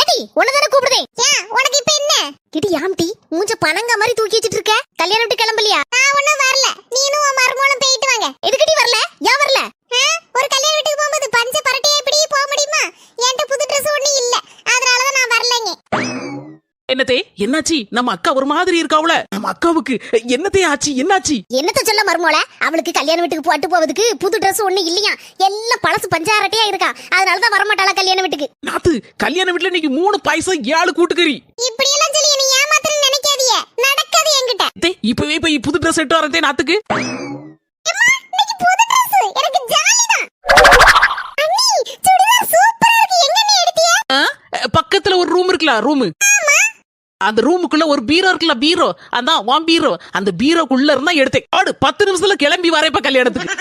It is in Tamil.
ஏடி உன்னதானே கூப்பிடுதே? ஏன் உனக்கு இப்ப என்ன? கிடி ஆம்டி மூஞ்ச பனங்க மாதிரி தூக்கி வச்சிட்டு இருக்க? கல்யாணம் விட்டு கிளம்பலையா? நான் ஒண்ணும் வரல நீனும் உன் மருமகளும் போயிட்டு வாங்க எதுக்கடி வரல ஏன் வரல ஒரு கல்யாண வீட்டுக்கு போகும்போது பஞ்ச பரட்டையே இப்படி போக முடியுமா என்கிட்ட புது Dress ஒண்ணு இல்ல அதனாலதான் நான் வரலங்க என்னத்தே? என்னாச்சு? நம்ம அக்கா ஒரு மாதிரி இருக்காவுல. நம்ம அக்காவுக்கு என்னத்தே ஆச்சு? என்னாச்சு? என்னத்த சொல்ல மருமோல அவளுக்கு கல்யாண வீட்டுக்கு போட்டு போவதுக்கு புது Dress ஒண்ணு இல்லையா? எல்லாம் பழசு பஞ்சாரட்டையா இருக்கா? அதனாலதான் வரமாட்டாளா கல்யாண வீட்டுக்கு? நாத்து கல்யாண வீட்டுல இன்னைக்கு மூணு பாயசம் ஏழு கூட்டுக்கறி. இப்படி எல்லாம் சொல்லி நீ ஏமாத்துறன்னு நினைக்காதீங்க. நடக்காது என்கிட்ட. இப்பவே போய் புது ட்ரெஸ் எடுத்து வரதே நாத்துக்கு? பக்கத்துல ஒரு ரூம் இருக்குல்ல ரூம் அந்த ரூமுக்குள்ள ஒரு பீரோ இருக்குல்ல பீரோ. அதான் வான் பீரோ. அந்த பீரோக்குள்ள இருந்தா எடுத்தேன் ஆடு பத்து நிமிஷத்துல கிளம்பி வரேன் இப்ப கல்யாணத்துக்கு.